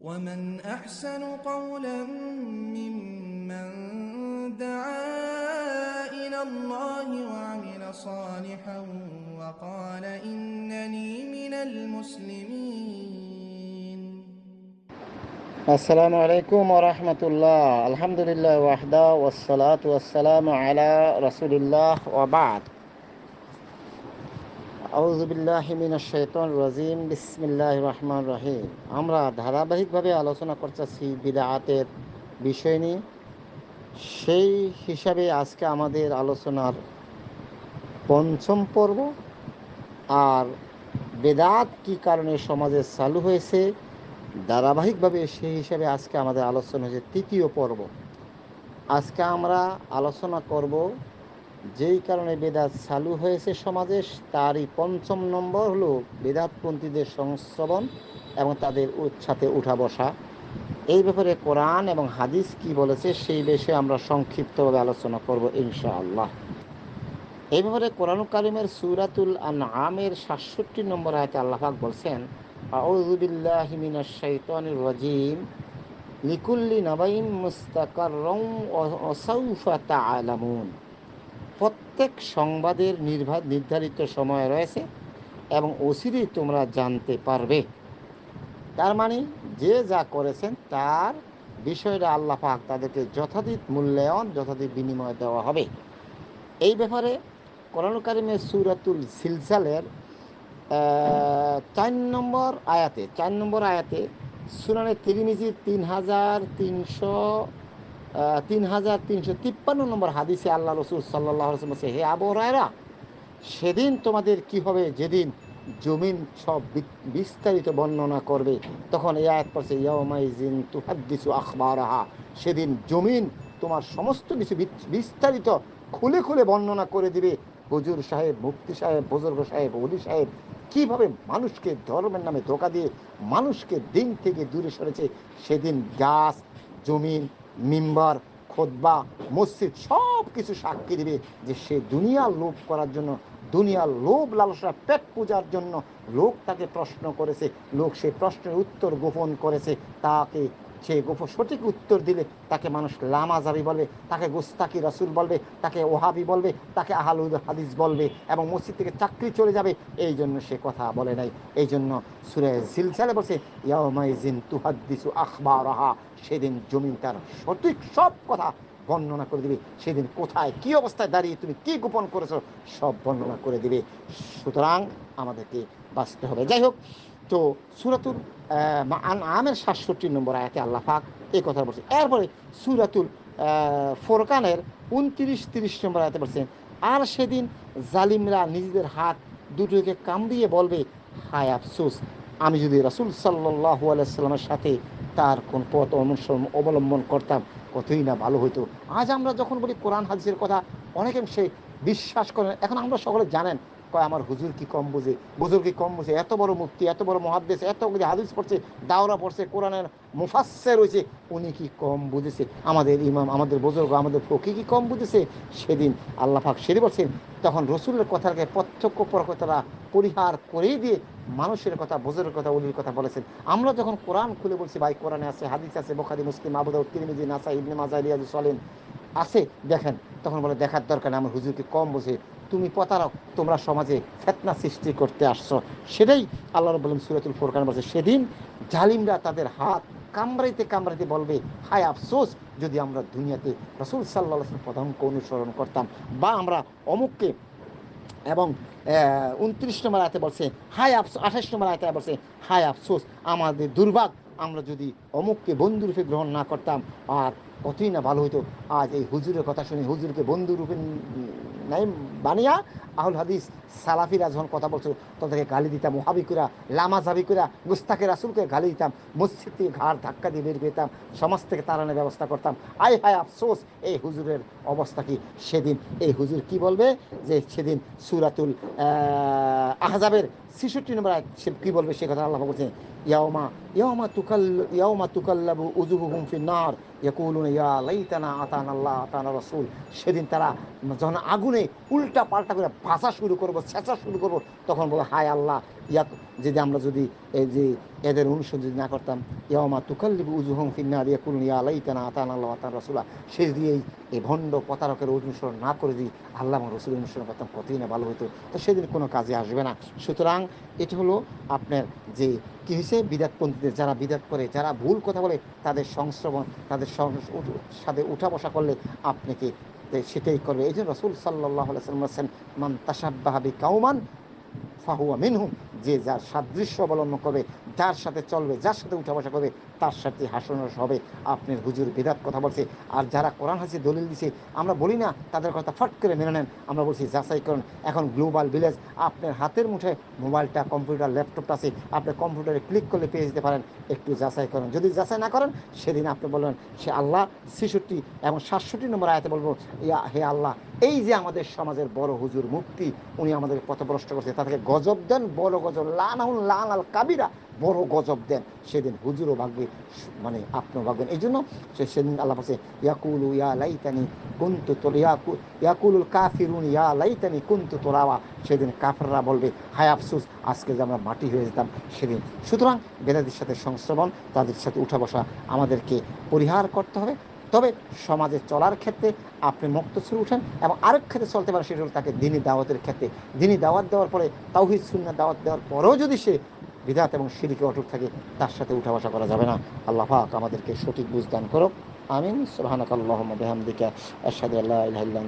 ومن أحسن قولا ممن دعا إلى الله وعمل صالحا وقال إنني من المسلمين. السلام عليكم ورحمة الله. الحمد لله وحده والصلاة والسلام على رسول الله وبعد. রাজিম, বিসমিল্লাহির রহমানির রহিম। আমরা ধারাবাহিকভাবে আলোচনা করতেছি বিদআতের বিষয় নিয়ে। সেই হিসাবে আজকে আমাদের আলোচনার পঞ্চম পর্ব। আর বেদাত কি কারণে সমাজে চালু হয়েছে, ধারাবাহিকভাবে সেই হিসাবে আজকে আমাদের আলোচনা হয়েছে তৃতীয় পর্ব। আজকে আমরা আলোচনা করব যেই কারণে বেদাত চালু হয়েছে সমাজে, তারই পঞ্চম নম্বর হলো বেদাতপন্থীদের সংস্রবণ এবং তাদের সাথে উঠা বসা। এই ব্যাপারে কোরআন এবং হাদিস কি বলেছে সেই বিষয়ে আমরা সংক্ষিপ্তভাবে আলোচনা করব ইনশাআল্লাহ। এই ব্যাপারে কোরআন কারিমের সুরাতুল আনআমের সাতষট্টি নম্বর আয়তে আল্লাহাক বলছেন রাজিম, লিকুল্লি নাবাইন সাউফা তাআলামুন। প্রত্যেক সংবাদের নির্ভা নির্ধারিত সময় রয়েছে এবং অচিরেই তোমরা জানতে পারবে। তার মানে যে যা করেছেন, তার বিষয়টা আল্লাহ পাক তাদেরকে যথাযথ মূল্যায়ন, যথাযথ বিনিময় দেওয়া হবে। এই ব্যাপারে কোরআন কারিমের সুরাতুল সিলসালের চার নম্বর আয়াতে, চার নম্বর আয়াতে সুনানে তিরিমিজির তিন হাজার তিনশো তিন হাজার তিনশো তিপ্পান্ন নম্বর হাদিসে আল্লাহ রসুল সাল্লাহ বলছে হে আবহাওয়ারা সেদিন তোমাদের কি হবে? যেদিন জমিন সব বিস্তারিত বর্ণনা করবে, তখন এই আয়াত পড়ছে ইয়ামাইজিন তুহাদ্দিসু আখবারাহা। সেদিন জমিন তোমার সমস্ত কিছু বিস্তারিত খুলে খুলে বর্ণনা করে দিবে। হুজুর সাহেব, মুফতি সাহেব, বুজুর্গ সাহেব অলি সাহেব, কীভাবে মানুষকে ধর্মের নামে ধোকা দিয়ে মানুষকে দিন থেকে দূরে সরেছে, সেদিন গাছ, জমিন মিম্বার খোদবা মসজিদ সব কিছু সাক্ষী দেবে যে সে দুনিয়ার লোভ করার জন্য দুনিয়ার লোভ লালসা পেট পূজার জন্য লোক তাকে প্রশ্ন করেছে। লোক সে প্রশ্নের উত্তর গোপন করেছে। তাকে সে গোপ সঠিক উত্তর দিলে তাকে মানুষ লামাজাবি বলবে তাকে গোস্তাকি রাসুল বলবে, তাকে ওহাবি বলবে, তাকে আহালুদ হাদিস বলবে এবং মসজিদ থেকে চাকরি চলে যাবে। এই জন্য সে কথা বলে নাই। এই জন্য সুরে সিলসালে বসে ইয়ামাইজিন তুহাদ্দিসু সেদিন জমিন তার সঠিক সব কথা বর্ণনা করে দিবে। সেদিন কোথায়, কি অবস্থায় দাঁড়িয়ে তুমি কি গোপন করেছ, সব বর্ণনা করে দিবে। সুতরাং আমাদেরকে বাঁচতে হবে। যাই হোক তো সুরাতুল আমের সাতষট্টি নম্বর আয়াতে আল্লাহ পাক এই কথা বলছে এরপরে সুরাতুল ফোরকানের উনত্রিশ, তিরিশ নম্বর আয়াতে বলছেন, আর সেদিন জালিমরা নিজেদের হাত দুটোকে কামড়িয়ে বলবে, হায় আফসুস, আমি যদি রাসুল সাল্লাহ আলাইসাল্লামের সাথে তার কোন পথ অনুসরণ অবলম্বন করতাম, কতই না ভালো হইতো। আজ আমরা যখন বলি কোরআন, হাদিসের কথা অনেকাংশে বিশ্বাস করেন। এখন আমরা সকলে জানেন কয়, আমার হুজুর কি কম বুঝে? হুজুর কি কম বুঝে? এত বড় মুক্তি এত বড় মহাদ্দেশ, এত হাদিস পড়ছে, দাওরা পড়ছে, কোরআনের মুফাসে রয়েছে উনি কি কম বুঝেছে? আমাদের ইমাম, আমাদের বুজুর্গ, আমাদের ফকি কি কম বুঝেছে? সেদিন আল্লাহ পাক সেদিন বলছেন, তখন রসুলের কথাকে প্রত্যক্ষ পরকতারা পরিহার করেই দিয়ে মানুষের কথা বোঝের কথা, উলির কথা বলেছেন। আমরা যখন কোরআন খুলে বলছি, ভাই, কোরআনে আছে, হাদিস আছে, বখারি, মুসলিম আবুদাউ তিরমিজি নাসা ইবনে মাজা রিয়াজু সলেন আছে, দেখেন, তখন বলে দেখার দরকার আমার হুজুরকে কম বোঝে? তুমি প্রতারক, তোমরা সমাজে ফেতনা সৃষ্টি করতে আসছো। সেটাই আল্লাহ বললেন সুরাতুল ফোরকান বলছে সেদিন জালিমরা তাদের হাত কামড়াইতে কামড়াইতে বলবে, হায় আফসোস, যদি আমরা দুনিয়াতে রসুল সাল্লাহ প্রধানকে অনুসরণ করতাম বা আমরা অমুককে এবং উনত্রিশ নম্বর আয়তে বলছে, হায় আফসোস আঠাশ নম্বর আয়তে বলছে, হায় আফসোস, আমাদের দুর্ভাগ, আমরা যদি অমুককে বন্ধুরূপে গ্রহণ না করতাম, আর কতই না ভালো হইতো। আজ এই হুজুরের কথা শুনে হুজুরকে বন্ধুরূপে নাই বানিয়া আহুল হাদিস সালাফিরা যখন কথা বলছো তাদেরকে গালি দিতাম, ওহাবিকুরা, লামা জাবিকুরা গুস্তাকে রাসুলকে গালি দিতাম, মসজিদ থেকে ঘাড় ধাক্কা দিয়ে বের পেতাম সমাজ থেকে তাড়ানোর ব্যবস্থা করতাম। আয় হায় আফসোস, এই হুজুরের অবস্থা কি? সেদিন এই হুজুর কি বলবে? যে সেদিন সুরাতুল আহজাবের ছেষট্টি নম্বর সে কী বলবে? সে কথা আল্লাহ বলছেন ইয়াওমা ইয়াওমা তুকাল ইয়াওমা তুকাল্লাবু উজুহুহুম ফিন্নার ইয়াকুলুন ইয়া লাইতানা আতানা আল্লাহ, আতানা রসুল। সেদিন তারা যখন আগুনে উল্টা পাল্টা করে ভাষা শুরু করব, ছেঁচা শুরু করব, তখন বলব হায় আল্লাহ, ইয়া যদি আমরা যদি এই যে এদের অনুসরণ যদি না করতাম ইয়ামা উজুহং উজুহম ফিন্নার, ইয়াকুলুন, ইয়া লাইতানা আতান আল্লাহ, আতান রাসূলা। সে যদি এই ভণ্ড প্রতারকের অনুসরণ না করে যদি আল্লাহ এবং রসুলের অনুসরণ করতাম কতই না ভালো হতো তো সেদিন কোনো কাজে আসবে না। সুতরাং এটি হলো আপনার যে কী হয়েছে? বিদাতপন্থীদের যারা বিদাত করে, যারা ভুল কথা বলে, তাদের সংশ্রবণ, তাদের সাথে উঠা বসা করলে আপনাকে সেটাই করবে। এই যে রসুল সাল্লাহ সাল্লাম বলছেন, মান তাসাব্বাহাবি কাউমান ফাহুয়া মিনহুম যে যার সাদৃশ্য অবলম্বন করবে যার সাথে চলবে, যার সাথে উঠা বসা করবে, তার সাথে হাসনাস হবে। আপনার হুজুর বেদাত কথা বলছে। আর যারা কোরআন হাসি দলিল দিছে, আমরা বলি না, তাদের কথা ফট করে মেনে নেন। আমরা বলছি, যাচাই করুন। এখন গ্লোবাল ভিলেজ, আপনার হাতের মুঠে মোবাইলটা, কম্পিউটার, ল্যাপটপটা আছে। আপনি কম্পিউটারে ক্লিক করলে পেয়ে যেতে পারেন। একটু যাচাই করুন। যদি যাচাই না করেন, সেদিন আপনি বলবেন, সে আল্লাহ ছেষট্টি এবং সাতষট্টি নম্বর আয়াতে বলব, ইয়া, হে আল্লাহ, এই যে আমাদের সমাজের বড় হুজুর মুক্তি উনি আমাদের পথভ্রষ্ট করছে। তাদেরকে গজব দেন, বড় গজব। লানাউন লাল আল কাবিরা বড় গজব দেন সেদিন হুজুরও ভাগবে মানে আপনিও ভাগবেন এই জন্য সে সেদিন আল্লাহ বলছে ইয়াকুলু ইয়া লাইতানি কুন্তু ইয়াকুলুল কাফিরুন ইয়া লাইতানি কুন্তু তোরাওয়া। সেদিন কাফেররা বলবে, হায় আফসুস, আজকে যে আমরা মাটি হয়ে যেতাম সেদিন। সুতরাং বেদাদের সাথে সংশ্রবণ, তাদের সাথে উঠা বসা আমাদেরকে পরিহার করতে হবে। তবে সমাজে চলার ক্ষেত্রে আপনি মুক্ত ছেড়ে উঠেন এবং আরেক ক্ষেত্রে চলতে পারে সেটা হলো তাকে দিনী দাওয়াতের ক্ষেত্রে। দিনী দাওয়াত দেওয়ার পরে, তাওহিদ শূন্য দাওয়াত দেওয়ার পরেও যদি সে বিধাত এবং সিঁড়িকে অটুট থাকে, তার সাথে উঠা বসা করা যাবে না। আল্লাহ পাক আমাদেরকে সঠিক বুঝদান করো আমিন। মহামদিকা বিহামদিকা। আল্লাহ আল্লা ইলাহা ইল্লা